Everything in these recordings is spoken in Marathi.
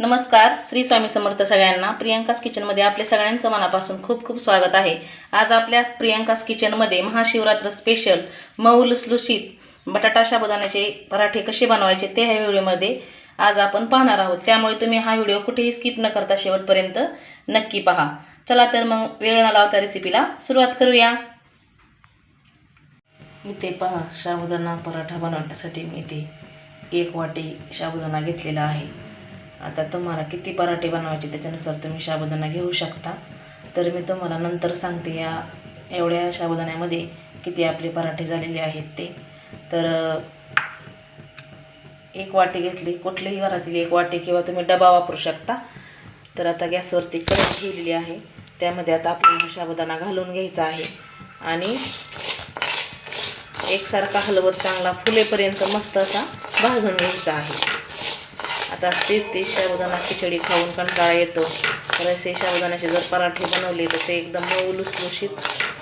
नमस्कार श्री स्वामी समर्थ सगळ्यांना प्रियंकास किचनमध्ये आपले सगळ्यांचं मनापासून खूप खूप स्वागत आहे. आज आपल्या प्रियंकास किचनमध्ये महाशिवरात्र स्पेशल मऊ लुसलुशीत बटाटा शाबुदाण्याचे पराठे कसे बनवायचे ते ह्या व्हिडिओमध्ये आज आपण पाहणार आहोत. त्यामुळे तुम्ही हा व्हिडिओ कुठेही स्किप न करता शेवटपर्यंत नक्की पहा. चला तर मग वेळ न लावता रेसिपीला सुरुवात करूया. इथे पहा शाबुदाणा पराठा बनवण्यासाठी मी इथे एक वाटी शाबुदाणा घेतलेला आहे. आता तुम्हाला किती पराठे बनवायचे त्याच्यानुसार तुम्ही साबुदाणा घेऊ शकता. तर मी तुम्हाला नंतर सांगते या एवढ्या साबुदाण्यामध्ये किती आपले पराठे झालेले आहेत ते. तर एक वाटी घेतली. कुठलीही घरातील एक वाटी किंवा तुम्ही डबा वापरू शकता. तर आता गॅसवरती कढई ठेवलेली आहे. त्यामध्ये आता आपल्याला हा साबुदाणा घालून घ्यायचा आहे. आणि एकसारखा हलवत चांगला फुलेपर्यंत मस्त असा भाजून घ्यायचा आहे. आता तेच ते शाबुदाना खिचडी खाऊन कंटाळा येतो. तर असे शाबुदाण्याचे जर पराठे बनवले तर ते एकदम मऊ लुसलुशीत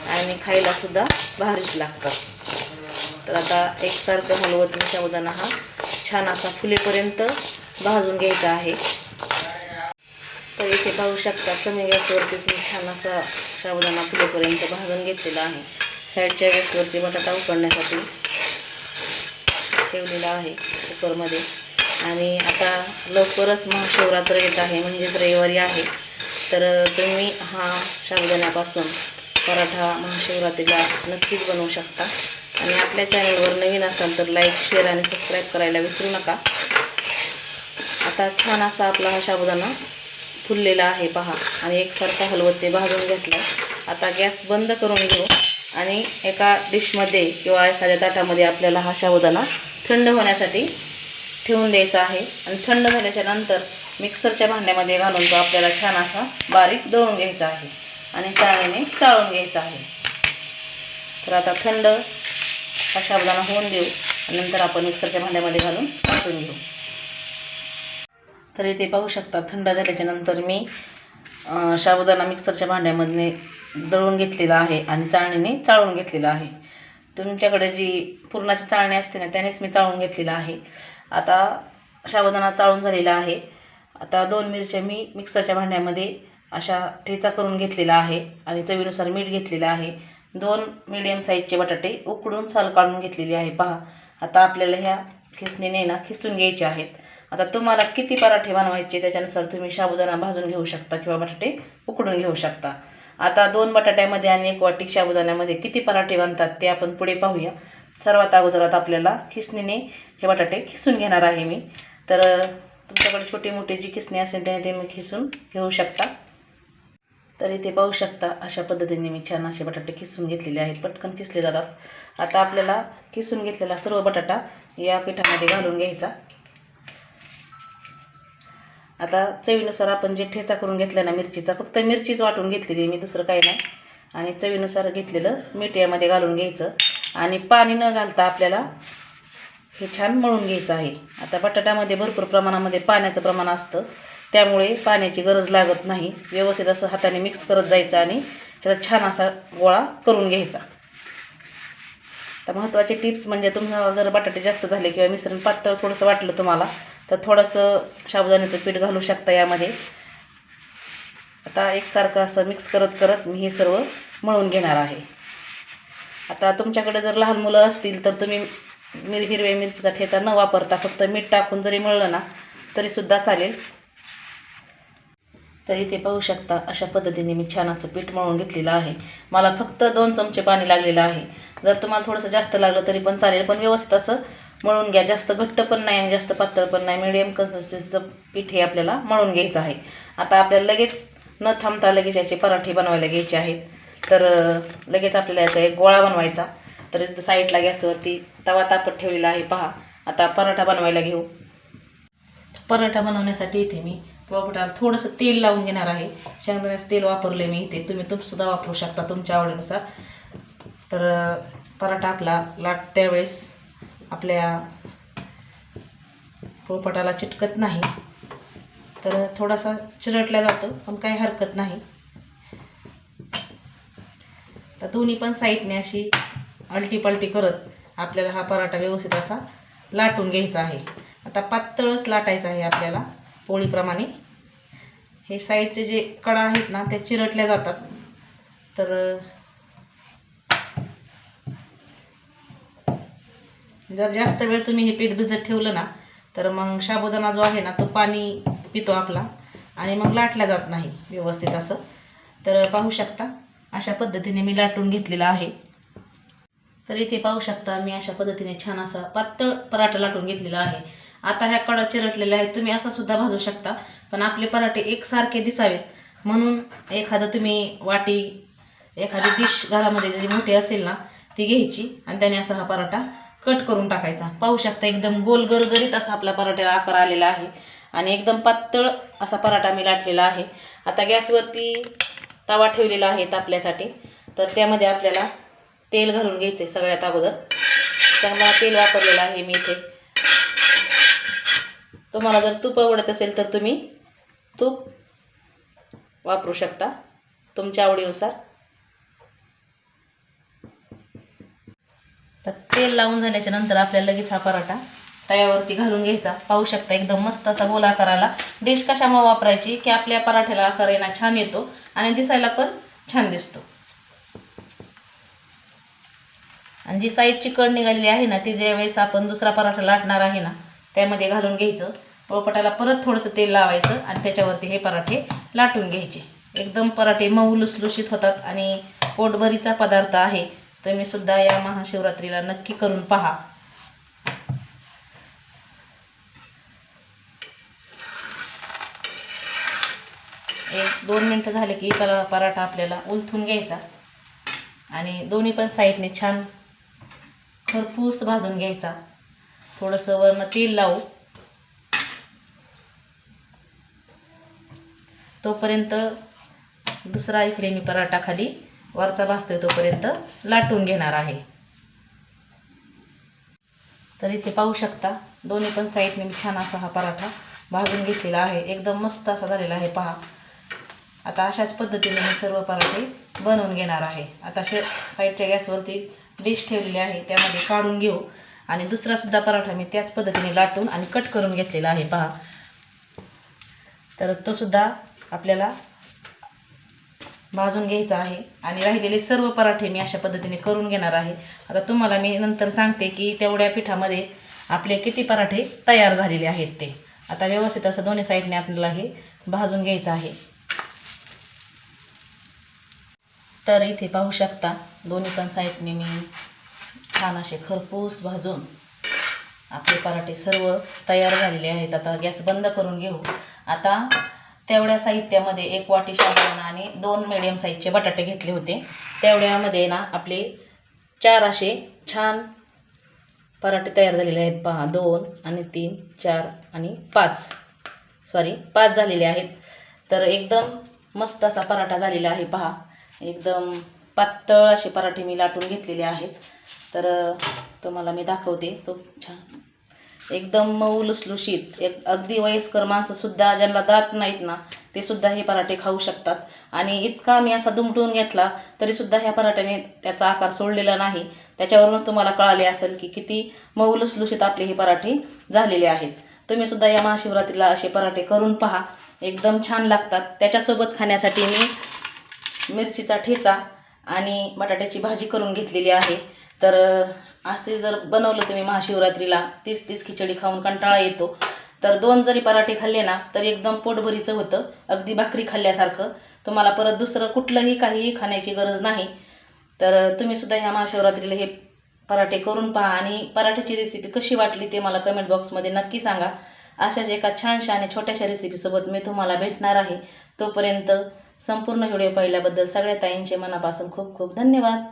आणि खायलासुद्धा भारीच लागतात. तर आता एकसारखं हलवत मी शाबुदाना हा. छान असा फुलेपर्यंत भाजून घ्यायचा आहे. तर इथे पाहू शकता कमी गॅसवरतीच मी छान असा शाबुदाना फुलेपर्यंत भाजून घेतलेला आहे. साईडच्या गॅसवरती बटाटा उकडण्यासाठी ठेवलेला आहे कुकरमध्ये. आणि आता लवकरच महाशिवरात्र येत आहे म्हणजेच रविवारी आहे तर तुम्ही हा साबुदाण्यापासून पराठा महाशिवरात्रीला नक्कीच बनवू शकता. आणि आपल्या चॅनलवर नवीन असाल तर लाईक शेअर आणि सबस्क्राईब करायला विसरू नका. आता छान असा आपला हा शाबुदाणा फुललेला आहे पहा. आणि एकसारखा हलवत ते भाजून घेतला आता गॅस बंद करून घेऊ आणि एका डिशमध्ये किंवा एखाद्या ताटामध्ये आपल्याला हा साबुदाणा थंड होण्यासाठी ठेवून द्यायचा आहे. आणि थंड झाल्याच्यानंतर मिक्सरच्या भांड्यामध्ये घालून तो आपल्याला छान असा बारीक दळून घ्यायचा आहे. आणि चाळणीने चाळून घ्यायचा आहे. तर आता थंड हा साबुदाणा होऊन देऊ. नंतर आपण मिक्सरच्या भांड्यामध्ये घालून वाटून घेऊ. तर इथे पाहू शकता थंड झाल्याच्यानंतर मी अं, साबुदाणा मिक्सरच्या भांड्यामध्ये दळून घेतलेला आहे आणि चाळणीने चाळून घेतलेला आहे. तुमच्याकडे जी पुरणाची चाळणी असते ना त्यानेच मी चाळून घेतलेला आहे. आता साबुदाणा चाळून झालेला आहे. आता दोन मिरच्या मी मिक्सरच्या भांड्यामध्ये अशा ठेचा करून घेतलेला आहे आणि चवीनुसार मीठ घेतलेलं आहे. दोन मिडियम साईजचे बटाटे उकडून साल काढून घेतलेले आहे. पहा आता आपल्याला ह्या खिसणीने ना खिसून घ्यायचे आहेत. आता तुम्हाला किती पराठे बनवायचे त्याच्यानुसार तुम्ही साबुदाणा भाजून घेऊ शकता किंवा बटाटे उकडून घेऊ शकता. आता दोन बटाट्यामध्ये आणि एक वाटी साबुदाण्यामध्ये किती पराठे बनतात ते आपण पुढे पाहूया. सर्वात अगोदरात आपल्याला खिसणीने हे बटाटे खिसून घेणार आहे मी. तर तुमच्याकडे छोटी मोठी जी खिसणी असेल त्याने ते मी खिसून घेऊ शकता. तर इथे पाहू शकता अशा पद्धतीने मी छान असे बटाटे खिसून घेतलेले आहेत. पटकन खिसले जातात. आता आपल्याला खिसून घेतलेला सर्व बटाटा या पिठामध्ये घालून घ्यायचा. आता चवीनुसार आपण जे ठेचा करून घेतला ना मिरचीचा फक्त मिरचीच वाटून घेतलेली आहे मी दुसरं काही नाही. आणि चवीनुसार घेतलेलं मीठ यामध्ये घालून घ्यायचं. आणि पाणी न घालता आपल्याला हे छान मळून घ्यायचं आहे. आता बटाट्यामध्ये भरपूर प्रमाणामध्ये पाण्याचं प्रमाण असतं. त्यामुळे पाण्याची गरज लागत नाही. व्यवस्थित असं हाताने मिक्स करत जायचं आणि ह्याचा छान असा गोळा करून घ्यायचा. तर महत्त्वाचे टिप्स म्हणजे तुम्हाला जर बटाटे जास्त झाले किंवा मिश्रण पातळ थोडंसं वाटलं तुम्हाला तर थोडंसं साबुदाण्याचं पीठ घालू शकता यामध्ये. आता एकसारखं असं मिक्स करत करत मी हे सर्व मळून घेणार आहे. आता तुमच्याकडे जर लहान मुलं असतील तर तुम्ही मिर हिरव्या मिरचीचा ठेचा न वापरता फक्त मीठ टाकून जरी मळलं ना तरीसुद्धा चालेल. तर इथे पाहू शकता अशा पद्धतीने मी छान असं पीठ मळून घेतलेलं आहे. मला फक्त दोन चमचे पाणी लागलेलं आहे. जर तुम्हाला थोडंसं जास्त लागलं तरी पण चालेल पण व्यवस्थित असं मळून घ्या. जास्त घट्ट पण नाही आणि जास्त पातळ पण नाही. मिडियम कन्सिस्टन्सीचं पीठ हे आपल्याला मळून घ्यायचं आहे. आता आपल्याला लगेच न थांबता लगेच याचे पराठे बनवायला घ्यायचे आहेत. तर लगेच आपल्याला याचा एक गोळा बनवायचा. तर साईडला गॅसवरती तवा तापत ठेवलेला आहे पहा. आता पराठा बनवायला घेऊ. पराठा बनवण्यासाठी इथे मी पोपटाला थोडंसं तेल लावून घेणार आहे. शेंगदाण्याचं तेल वापरले मी इथे. तुम्ही तूपसुद्धा वापरू शकता तुमच्या आवडीनुसार. तर पराठा आपला लाट त्यावेळेस आपल्या पोपटाला चिटकत नाही. तर थोडासा चिरटला जातो पण काही हरकत नाही. तर दोन्ही पण साईडने अशी अलटी पलटी करत आपल्याला हा पराठा व्यवस्थित असा लाटून घ्यायचा आहे. आता पातळच लाटायचा आहे आपल्याला पोळीप्रमाणे. हे साईडचे जे कडा आहेत ना त्या चिरटल्या जातात. तर जर जास्त वेळ तुम्ही हे पीठ भिजत ठेवलं ना तर मग साबुदाणा जो आहे ना तो पाणी पितो आपला. आणि मग लाटला जात नाही व्यवस्थित असं. तर पाहू शकता अशा पद्धतीने मी लाटून घेतलेला आहे. तर इथे पाहू शकता मी अशा पद्धतीने छान असा पातळ पराठा लाटून घेतलेला आहे. आता ह्या कडा चिरटलेल्या आहेत तुम्ही असा सुद्धा भाजू शकता पण आपले पराठे एकसारखे दिसावेत. म्हणून एखादं तुम्ही वाटी एखादी डिश घरामध्ये जरी मोठी असेल ना ती घ्यायची आणि त्याने असा हा पराठा कट करून टाकायचा. पाहू शकता एकदम गोल गरगरीत असा आपला पराठ्याला आकार आलेला आहे. आणि एकदम पातळ असा पराठा मी लाटलेला आहे. आता गॅसवरती तवा ठेवलेला आहे तापल्यासाठी. तर त्यामध्ये आपल्याला तेल घालून घ्यायचे सगळ्यात अगोदर. चांगला तेल वापरलेलं आहे मी इथे. तुम्हाला जर तूप आवडत असेल तर तुम्ही तूप वापरू शकता तुमच्या आवडीनुसार. तर तेल लावून झाल्याच्यानंतर आपल्याला लगेच हा पराठा तव्यावरती घालून घ्यायचा. पाहू शकता एकदम मस्त असा गोल आकाराला. डिश कशामुळे वापरायची? की आपल्या पराठ्याला आकार येणं छान येतो आणि दिसायला पण छान दिसतो. आणि जी साईडची कड निघालेली आहे ना ती ज्यावेळेस आपण दुसरा पराठा लाटणार आहे ना त्यामध्ये घालून घ्यायचं. पोळपटाला परत थोडंसं तेल लावायचं आणि त्याच्यावरती हे पराठे लाटून घ्यायचे. एकदम पराठे मऊ लुसलुशीत होतात आणि पोटभरीचा पदार्थ आहे. तुम्ही सुद्धा या महाशिवरात्रीला नक्की करून पहा. एक दोन मिनटं झाले की परा पराठा आपल्याला उलथून घ्यायचा. आणि दोन्ही पण साईडने छान खरपूस भाजून घ्यायचा. थोडंसं वरनं तेल लावू. तोपर्यंत दुसरा इकडे मी पराठा खाली वरचा भाजतोय तोपर्यंत लाटून घेणार आहे. तर इथे पाहू शकता दोन्ही पण साईडने मी छान असा हा पराठा भाजून घेतलेला आहे. एकदम मस्त असा झालेला आहे पहा. आता अशाच पद्धतीने मी सर्व पराठे बनवून घेणार आहे. आता शे साईडच्या गॅसवरती डिश ठेवलेली आहे त्यामध्ये काढून घेऊ. आणि दुसरासुद्धा पराठा मी त्याच पद्धतीने लाटून आणि कट करून घेतलेला आहे पहा. तर तो सुद्धा आपल्याला भाजून घ्यायचा आहे. आणि राहिलेले सर्व पराठे मी अशा पद्धतीने करून घेणार आहे. आता तुम्हाला मी नंतर सांगते की तेवढ्या पिठामध्ये आपले किती पराठे तयार झालेले आहेत ते. आता व्यवस्थित असं दोन्ही साईडने आपल्याला हे भाजून घ्यायचं आहे. तर इथे पाहू शकता दोन्ही पण साईडने मी छान असे खरपूस भाजून आपले पराठे सर्व तयार झालेले आहेत. आता गॅस बंद करून घेऊ. आता तेवढ्या साहित्यामध्ये एक वाटी साबुदाणा आणि दोन मिडियम साईजचे बटाटे घेतले होते. तेवढ्यामध्ये ना आपले चार असे छान पराठे तयार झालेले आहेत. पहा दोन आणि तीन चार आणि पाच. सॉरी पाच झालेले आहेत. तर एकदम मस्त असा पराठा झालेला आहे. पहा एकदम पातळ असे पराठे मी लाटून घेतलेले आहेत. तर तुम्हाला मी दाखवते. तो छान. एकदम मऊ लुसलुशीत एक अगदी वयस्कर माणसंसुद्धा ज्यांना दात नाहीत ना ते सुद्धा हे पराठे खाऊ शकतात. आणि इतका मी असा दुमटून घेतला तरीसुद्धा ह्या पराठ्याने त्याचा आकार सोडलेला नाही. त्याच्यावरूनच तुम्हाला कळाले असेल की किती मऊ लुसलुशीत आपले हे पराठे झालेले आहेत. तुम्ही सुद्धा या महाशिवरात्रीला असे पराठे करून पहा. एकदम छान लागतात. त्याच्यासोबत खाण्यासाठी मी मिरचीचा ठेचा आणि बटाट्याची भाजी करून घेतलेली आहे. तर असे जर बनवलं तुम्ही महाशिवरात्रीला तीस तीस खिचडी खाऊन कंटाळा येतो. तर दोन जरी पराठे खाल्ले ना तर एकदम पोटभरीचं होतं. अगदी भाकरी खाल्ल्यासारखं. तुम्हाला परत दुसरं कुठलंही काहीही खाण्याची गरज नाही. तर तुम्ही सुद्धा ह्या महाशिवरात्रीला हे पराठे करून पहा आणि पराठ्याची रेसिपी कशी वाटली ते मला कमेंट बॉक्समध्ये नक्की सांगा. अशाच एका छानशा आणि छोट्याशा रेसिपीसोबत मी तुम्हाला भेटणार आहे. तोपर्यंत संपूर्ण व्हिडिओ पाहिल्याबद्दल सगळ्या ताईंचे मनापासून खूप खूप धन्यवाद.